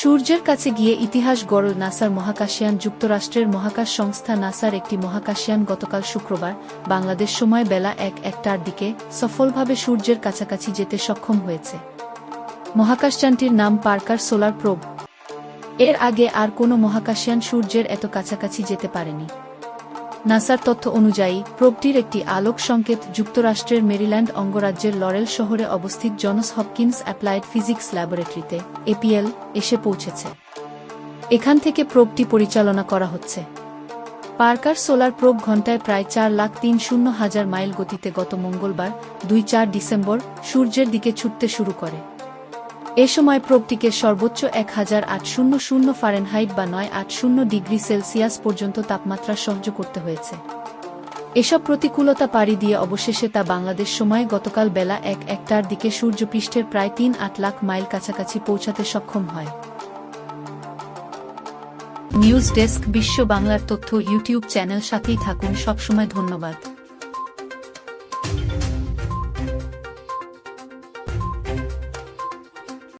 সূর্যের কাছে গিয়ে ইতিহাস গড়ল নাসার মহাকাশয়ান যুক্তরাষ্ট্রের মহাকাশ সংস্থা নাসার একটি মহাকাশয়ান গতকাল শুক্রবার, বাংলাদেশ সময় বেলা এক একটার দিকে সফলভাবে সূর্যের কাছাকাছি যেতে সক্ষম হয়েছে। মহাকাশযানটির নাম পার্কার সোলার প্রোব। এর আগে আর কোনো মহাকাশয়ান সূর্যের এত কাছাকাছি যেতে পারেনি। নাসার তথ্য অনুযায়ী, প্রোবটির একটি আলোক সংকেত যুক্তরাষ্ট্রের মেরিল্যান্ড অঙ্গরাজ্যের লরেল শহরে অবস্থিত জনস হপকিন্স অ্যাপ্লাইড ফিজিক্স ল্যাবরেটরিতে, এপিএল, এসে পৌঁছেছে। এখান থেকে প্রোবটি পরিচালনা করা হচ্ছে। পার্কার সোলার প্রোব ঘন্টায় প্রায় চার লাখ তিন শূন্য হাজার মাইল গতিতে গত মঙ্গলবার, দুই চার ডিসেম্বর, সূর্যের দিকে ছুটতে শুরু করে। এ সময় প্রোবটিকে সর্বোচ্চ এক হাজার আট শূন্য শূন্য ফারেনহাইট বা নয় আট শূন্য ডিগ্রি সেলসিয়াস পর্যন্ত তাপমাত্রা সহ্য করতে হয়েছে। এসব প্রতিকূলতা পাড়ি দিয়ে অবশেষে তা বাংলাদেশ সময়ে গতকাল বেলা এক একটার দিকে সূর্যপৃষ্ঠের প্রায় তিন আট লাখ মাইল কাছাকাছি পৌঁছাতে সক্ষম হয়। নিউজ ডেস্ক বিশ্ব বাংলার তথ্য ইউটিউব চ্যানেল সাথেই থাকুন। সবসময় ধন্যবাদ।